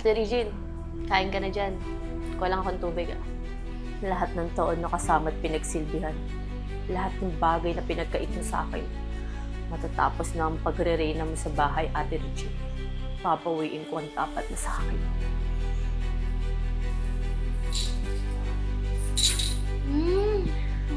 Ate Regine, kain ka na dyan. Kulang akong tubig ah. Lahat ng taon na kasama at pinagsilbihan. Lahat ng bagay na pinagkait mo sa akin. Matatapos na ang pagre-reyna mo sa bahay, Ate Regine. Papawiin ko ang tapat na sa akin. Hmm,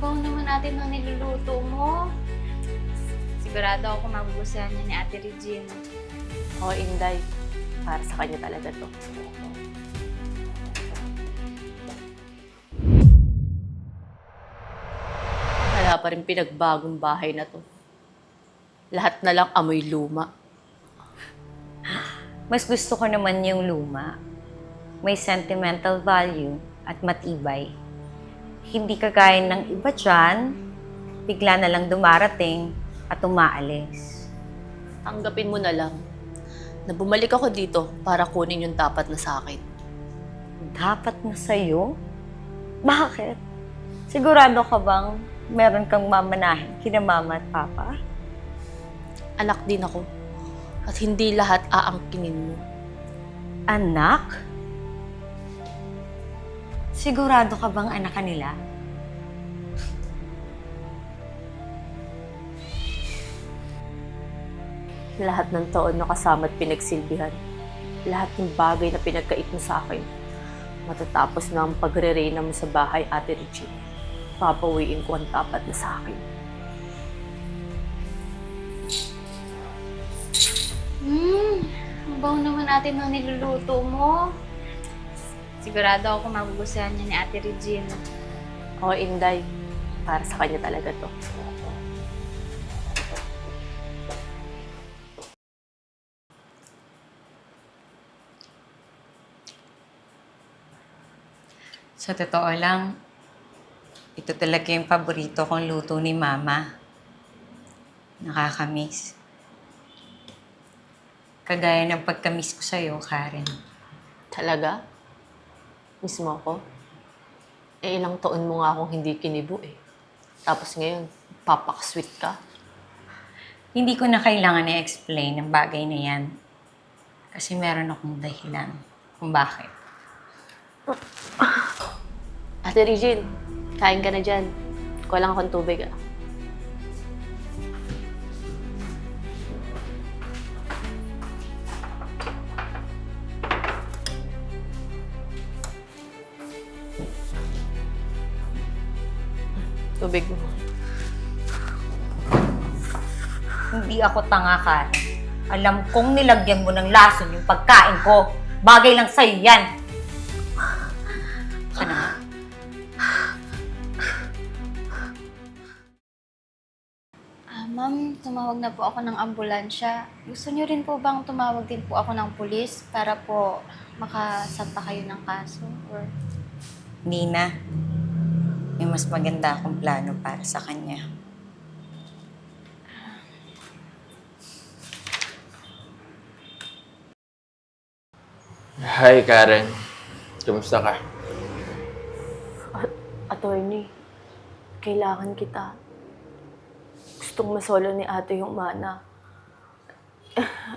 ang naman natin ng niluluto mo. Sigurado ako magugustuhan niya ni Ate Regine. Oo, Inday. Para sa kanya talaga to. Kaya pa rin pinagbagong bahay na to. Lahat na lang amoy luma. Mas gusto ko naman yung luma. May sentimental value at matibay. Hindi kagaya ng iba dyan, bigla na lang dumarating at umaalis. Tanggapin mo na lang na bumalik ako dito para kunin yung dapat na sa akin. Dapat na sa'yo? Bakit? Sigurado ka bang meron kang mamanahin kina mama at papa? Anak din ako. At hindi lahat aangkinin mo. Anak? Sigurado ka bang anak ka nila? Lahat ng taon na kasama at pinagsilbihan. Lahat ng bagay na pinagkait mo sa akin. Matatapos na ang pagre-reyna mo sa bahay, Ate Regine. Papawiin ko ang tapat na sa akin. Hmm, ang baw naman natin ng niluluto mo. Sigurado ako magugustuhan niya ni Ate Regine. Oo, Inday. Para sa kanya talaga to. Sa totoo lang, ito talaga yung paborito kong luto ni Mama. Nakakamiss. Kagaya ng pagkamiss ko sa'yo, Karen. Talaga? Miss mo ako? Eh, ilang taon mo nga akong hindi kinibo eh. Tapos ngayon, papakasweet ka. Hindi ko na kailangan i-explain ang bagay na yan. Kasi meron akong dahilan kung bakit. Ate Regine, kain ka na dyan. Kulang akong tubig ah. Tubig mo. Hindi ako tanga, Karen. Alam kong nilagyan mo ng lason yung pagkain ko. Bagay lang sa'yo yan. Ma'am, tumawag na po ako ng ambulansya. Gusto niyo rin po bang tumawag din po ako ng pulis para po makasampa kayo ng kaso? Or... Hindi na. May mas maganda akong plano para sa kanya. Hi, Karen. Kumusta ka? Attorney, kailangan kita. Gustong masolo ni ate yung mana.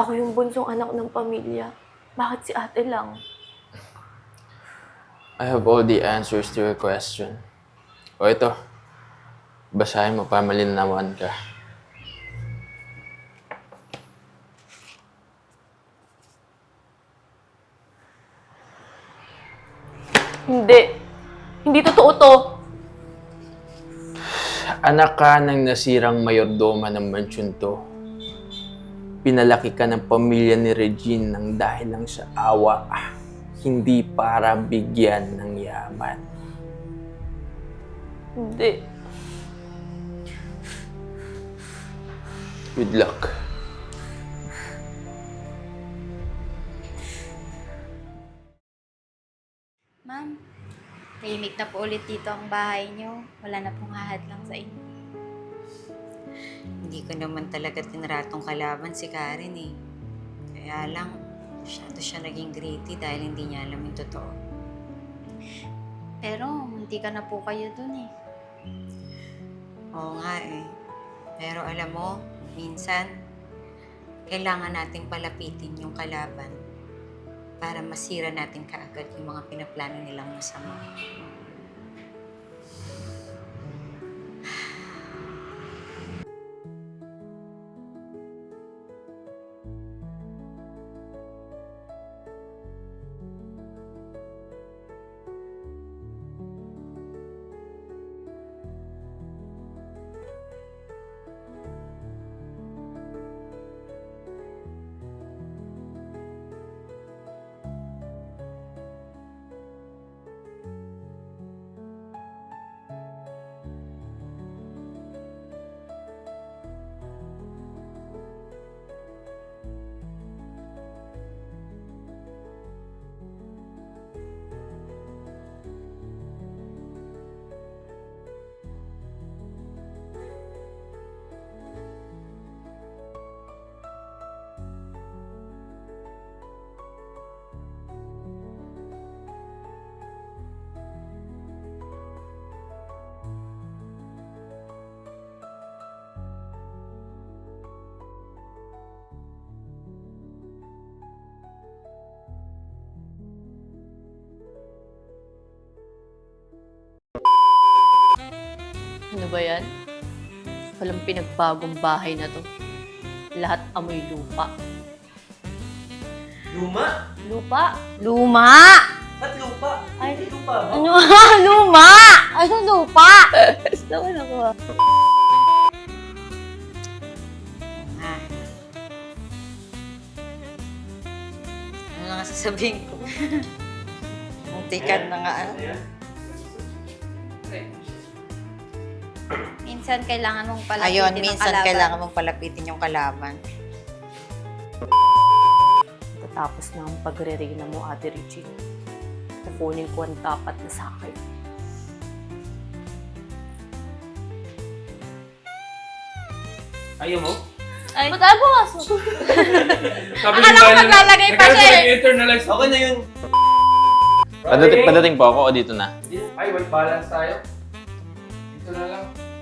Ako yung bunsong anak ng pamilya. Bakit si ate lang? I have all the answers to your question. O ito, basahin mo para malinawan ka. Hindi. Hindi totoo to. Anak ka ng nasirang mayordoma ng mansyon to. Pinalaki ka ng pamilya ni Regine ng dahil lang sa awa, hindi para bigyan ng yaman. Hindi. Good luck. Ma'am, tahimik na po ulit dito ang bahay niyo. Wala na pong hahadlang sa inyo. Hindi ko naman talaga tinratong kalaban si Karen eh. Kaya lang, masyado siya naging greedy dahil hindi niya alam yung totoo. Pero, munti ka na po kayo dun eh. Oo nga eh. Pero alam mo, minsan, kailangan nating palapitin yung kalaban para masira natin kaagad yung mga pinaplano nilang masama. Ba yan? Walang pinagbagong bahay na to. Lahat amoy lupa. Luma? Lupa? Luma! Ba't lupa? Ay. Hindi lupa ba? Ano? Luma! Ano lupa? Naman ako ah. Ah. Ano na nga sasabihin ko? Muntikan na nga. ano? Minsan kailangan mong palapitin Ayun, ang minsan kalaban. kailangan mong palapitin yung kalaban. Tapos na ang pagre-reyna mo, Ate Richie. Kukunin ko ang dapat na sa akin. Ayaw mo? Ay, ba't ayaw pumasok? Sabi Akala ko maglalagay pa siya eh. Internalize Okay na yun. Padating, padating po ako o dito na? Ay, white balance tayo. Dito na lang.